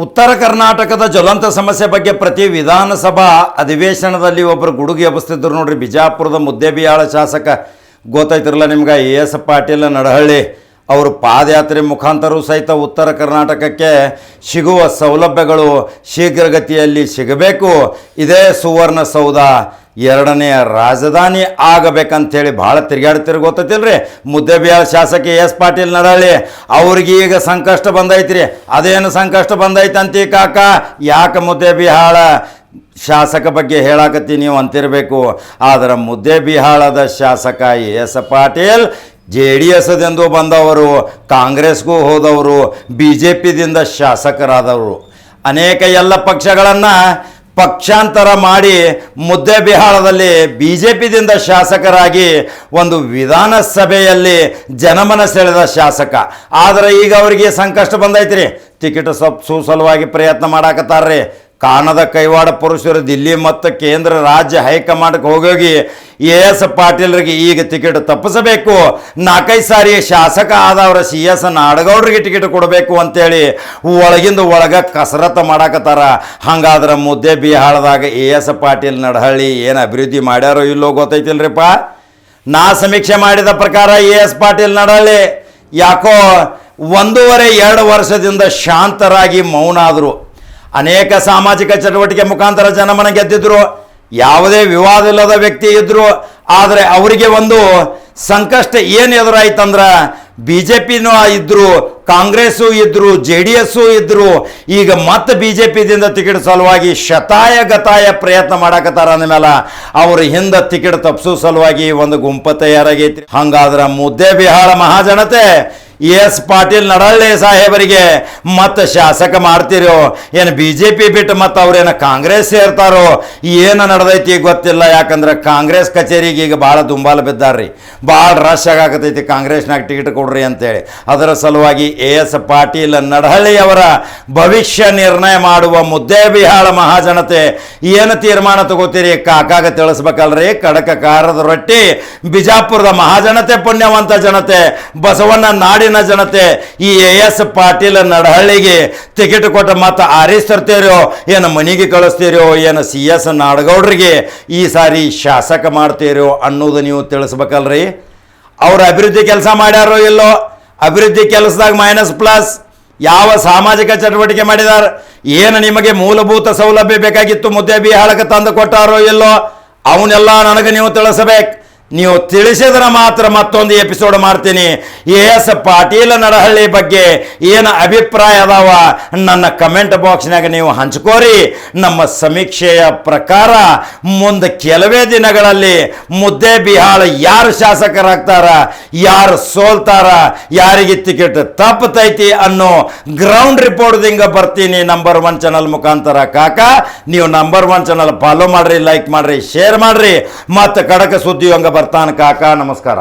ಉತ್ತರ ಕರ್ನಾಟಕದ ಜ್ವಲಂತ ಸಮಸ್ಯೆ ಬಗ್ಗೆ ಪ್ರತಿ ವಿಧಾನಸಭಾ ಅಧಿವೇಶನದಲ್ಲಿ ಒಬ್ಬರು ಗುಡುಗಿ ಎಬ್ಬಿಸ್ತಿದ್ರು ನೋಡ್ರಿ. ಬಿಜಾಪುರದ ಮುದ್ದೆಬಿಯಾಳ ಶಾಸಕ ಗೊತ್ತಾಯ್ತಿರಲ್ಲ ನಿಮ್ಗೆ, ಎ ಎಸ್ ಪಾಟೀಲ್ ನಡಹಳ್ಳಿ ಅವರು ಪಾದಯಾತ್ರೆ ಮುಖಾಂತರ ಸಹಿತ ಉತ್ತರ ಕರ್ನಾಟಕಕ್ಕೆ ಸಿಗುವ ಸೌಲಭ್ಯಗಳು ಶೀಘ್ರಗತಿಯಲ್ಲಿ ಸಿಗಬೇಕು. ಇದೇ ಸುವರ್ಣ ಸೌಧ ಎರಡನೆಯ ರಾಜಧಾನಿ ಆಗಬೇಕಂಥೇಳಿ ಭಾಳ ತಿರುಗಾಡ್ತಿರ್ ಗೊತ್ತೈತಿಲ್ರಿ? ಮುದ್ದೆಬಿಹಾಳ ಶಾಸಕಿ ಎಸ್ ಪಾಟೀಲ್ ನಡಾಳಿ, ಅವ್ರಿಗೆ ಈಗ ಸಂಕಷ್ಟ ಬಂದೈತ್ರಿ. ಅದೇನು ಸಂಕಷ್ಟ ಬಂದೈತಂತಿ ಕಾಕ? ಯಾಕೆ ಮುದ್ದೆಬಿಹಾಳ ಶಾಸಕ ಬಗ್ಗೆ ಹೇಳಾಕತ್ತಿ ನೀವು ಅಂತಿರಬೇಕು. ಆದ್ರೆ ಮುದ್ದೆಬಿಹಾಳದ ಶಾಸಕ ಎಸ್ ಪಾಟೀಲ್, ಜೆ ಡಿ ಎಸ್ದಿಂದ ಬಂದವರು, ಕಾಂಗ್ರೆಸ್ಗೂ ಹೋದವರು, ಬಿ ಜೆ ಪಿದಿಂದ ಶಾಸಕರಾದವರು. ಅನೇಕ ಎಲ್ಲ ಪಕ್ಷಗಳನ್ನು ಪಕ್ಷಾಂತರ ಮಾಡಿ ಮುದ್ದೆ ಬಿಹಾಳದಲ್ಲಿ ಬಿ ಜೆ ಪಿದಿಂದ ಶಾಸಕರಾಗಿ ಒಂದು ವಿಧಾನಸಭೆಯಲ್ಲಿ ಜನಮನ ಸೆಳೆದ ಶಾಸಕ. ಆದರೆ ಈಗ ಅವರಿಗೆ ಸಂಕಷ್ಟ ಬಂದೈತ್ರಿ. ಟಿಕೆಟ್ ಸಪ್ ಸಲುವಾಗಿ ಪ್ರಯತ್ನ ಮಾಡಾಕತ್ತಾರ್ರಿ. ಕಾಣದ ಕೈವಾಡ ಪುರುಷರು ದಿಲ್ಲಿ ಮತ್ತು ಕೇಂದ್ರ ರಾಜ್ಯ ಹೈಕಮಾಂಡ್ಗೆ ಹೋಗೋಗಿ ಎ ಎಸ್ ಪಾಟೀಲ್ರಿಗೆ ಈಗ ಟಿಕೆಟ್ ತಪ್ಪಿಸಬೇಕು. ನಾಲ್ಕೈದು ಸಾರಿ ಶಾಸಕ ಆದವರ ಸಿ ಎಸ್ ನಾಡಗೌಡರಿಗೆ ಟಿಕೆಟ್ ಕೊಡಬೇಕು ಅಂತೇಳಿ ಒಳಗಿಂದ ಒಳಗೆ ಕಸರತ್ತು ಮಾಡಾಕತ್ತಾರ. ಹಂಗಾದ್ರೆ ಮುದ್ದೆ ಬಿಹಾಳದಾಗ ಎ ಎಸ್ ಪಾಟೀಲ್ ನಡಹಳ್ಳಿ ಏನು ಅಭಿವೃದ್ಧಿ ಮಾಡ್ಯಾರೋ ಇಲ್ಲೋ ಗೊತ್ತೈತಿಲ್ರಿಪ್ಪ? ನಾ ಸಮೀಕ್ಷೆ ಮಾಡಿದ ಪ್ರಕಾರ ಎ ಎಸ್ ಪಾಟೀಲ್ ನಡಹಳ್ಳಿ ಯಾಕೋ ಒಂದೂವರೆ ಎರಡು ವರ್ಷದಿಂದ ಶಾಂತರಾಗಿ ಮೌನ ಆದರು ಅನೇಕ ಸಾಮಾಜಿಕ ಚಟುವಟಿಕೆ ಮುಖಾಂತರ ಜನಮನ ಗೆದ್ದಿದ್ರು. ಯಾವುದೇ ವಿವಾದ ಇಲ್ಲದ ವ್ಯಕ್ತಿ ಇದ್ರು. ಆದರೆ ಅವರಿಗೆ ಒಂದು ಸಂಕಷ್ಟ ಏನು ಎದುರಾಯ್ತಂದ್ರೆ ಬಿ ಜೆ ಪಿನೂ ಇದ್ರು, ಕಾಂಗ್ರೆಸ್ಸು ಇದ್ರು, ಜೆ ಡಿ ಎಸ್ಸು ಇದ್ರು. ಈಗ ಮತ್ತೆ ಬಿ ಜೆ ಪಿದಿಂದ ಟಿಕೆಟ್ ಸಲುವಾಗಿ ಶತಾಯ ಗತಾಯ ಪ್ರಯತ್ನ ಮಾಡಾಕತ್ತಾರ ಅಂದಮೇಲೆ ಅವ್ರ ಹಿಂದೆ ಟಿಕೆಟ್ ತಪ್ಪಿಸೋ ಸಲುವಾಗಿ ಒಂದು ಗುಂಪ ತಯಾರಾಗೈತಿ. ಹಂಗಾದ್ರೆ ಮುದ್ದೆ ಬಿಹಾಳ ಮಹಾಜನತೆ ಎಸ್ ಪಾಟೀಲ್ ನಡಳ್ಳೆ ಸಾಹೇಬರಿಗೆ ಮತ್ತೆ ಶಾಸಕ ಮಾಡ್ತಿರೋ? ಏನು ಬಿ ಜೆ ಪಿ ಬಿಟ್ಟು ಮತ್ತೆ ಅವ್ರೇನು ಕಾಂಗ್ರೆಸ್ ಸೇರ್ತಾರೋ? ಏನು ನಡೆದೈತಿ ಗೊತ್ತಿಲ್ಲ, ಯಾಕಂದ್ರೆ ಕಾಂಗ್ರೆಸ್ ಕಚೇರಿಗೆ ಈಗ ಭಾಳ ದುಂಬಾಲ ಬಿದ್ದಾರ್ರಿ. ಭಾಳ ರಶ್ ಆಗಾಕತೈತಿ ಕಾಂಗ್ರೆಸ್ನಾಗ ಟಿಕೆಟ್ ಕೊಡ್ರಿ ಅಂತೇಳಿ. ಅದರ ಸಲುವಾಗಿ ಎ ಎಸ್ ಪಾಟೀಲ್ ನಡಹಳ್ಳಿಯವರ ಭವಿಷ್ಯ ನಿರ್ಣಯ ಮಾಡುವ ಮುದ್ದೆ ಬಿಹಾಳ ಮಹಾಜನತೆ ಏನು ತೀರ್ಮಾನ ತಗೋತೀರಿ? ಕಾಕಾಗ ತಿಳಿಸ್ಬೇಕಲ್ರಿ ಕಡಕ ಕಾರದ ರೊಟ್ಟಿ ಬಿಜಾಪುರದ ಮಹಾಜನತೆ ಪುಣ್ಯವಂತ ಜನತೆ, ಬಸವಣ್ಣ ನಾಡಿನ ಜನತೆ, ಈ ಎ ಎಸ್ ಪಾಟೀಲ್ ನಡಹಳ್ಳಿಗೆ ಟಿಕೆಟ್ ಕೊಟ್ಟ ಮತ್ತೆ ಆರಿಸ್ತಿರ್ತೀರೋ, ಏನು ಮನೆಗೆ ಕಳಿಸ್ತೀರೋ, ಏನು ಸಿ ಎಸ್ ನಾಡಗೌಡ್ರಿಗೆ ಈ ಸಾರಿ ಶಾಸಕ ಮಾಡ್ತೀರೋ ಅನ್ನೋದು ನೀವು ತಿಳಿಸ್ಬೇಕಲ್ರಿ? ಅವ್ರ ಅಭಿವೃದ್ಧಿ ಕೆಲಸ ಮಾಡ್ಯಾರೋ ಇಲ್ಲೋ? ಅಭಿವೃದ್ಧಿ ಕೆಲಸದಾಗ ಮೈನಸ್ ಪ್ಲಸ್ ಯಾವ ಸಾಮಾಜಿಕ ಚಟುವಟಿಕೆ ಮಾಡಿದಾರ? ಏನು ನಿಮಗೆ ಮೂಲಭೂತ ಸೌಲಭ್ಯ ಬೇಕಾಗಿತ್ತು ಮುದ್ದೆ ಬಿಹಾಳಕ್ಕೆ ತಂದು ಕೊಟ್ಟಾರೋ ಇಲ್ಲೋ? ಅವನ್ನೆಲ್ಲ ನನಗೆ ನೀವು ತಿಳಿಸಬೇಕು. ನೀವು ತಿಳಿಸಿದ್ರೆ ಮಾತ್ರ ಮತ್ತೊಂದು ಎಪಿಸೋಡ್ ಮಾಡ್ತೀನಿ. ಎ ಎಸ್ ಪಾಟೀಲ ನಡಹಳ್ಳಿ ಬಗ್ಗೆ ಏನು ಅಭಿಪ್ರಾಯ ಅದಾವ? ನನ್ನ ಕಮೆಂಟ್ ಬಾಕ್ಸ್ನಾಗ ನೀವು ಹಂಚ್ಕೋರಿ. ನಮ್ಮ ಸಮೀಕ್ಷೆಯ ಪ್ರಕಾರ ಮುಂದೆ ಕೆಲವೇ ದಿನಗಳಲ್ಲಿ ಮುದ್ದೆ ಬಿಹಾಳ ಯಾರು ಶಾಸಕರಾಗ್ತಾರ, ಯಾರು ಸೋಲ್ತಾರ, ಯಾರಿಗೆ ಟಿಕೆಟ್ ತಪ್ಪತೈತಿ ಅನ್ನೋ ಗ್ರೌಂಡ್ ರಿಪೋರ್ಟ್ದಿಂಗ ಬರ್ತೀನಿ ನಂಬರ್ ಒನ್ ಚಾನಲ್ ಮುಖಾಂತರ. ಕಾಕ, ನೀವು ನಂಬರ್ ಒನ್ ಚಾನಲ್ ಫಾಲೋ ಮಾಡ್ರಿ ಲೈಕ್ ಮಾಡ್ರಿ ಶೇರ್ ಮಾಡ್ರಿ. ಮತ್ತು ಕಡಕ ಸುದ್ದಿ ಹಂಗ ಬರ್ತಾನೆ ಕಾಕ ನಮಸ್ಕಾರ.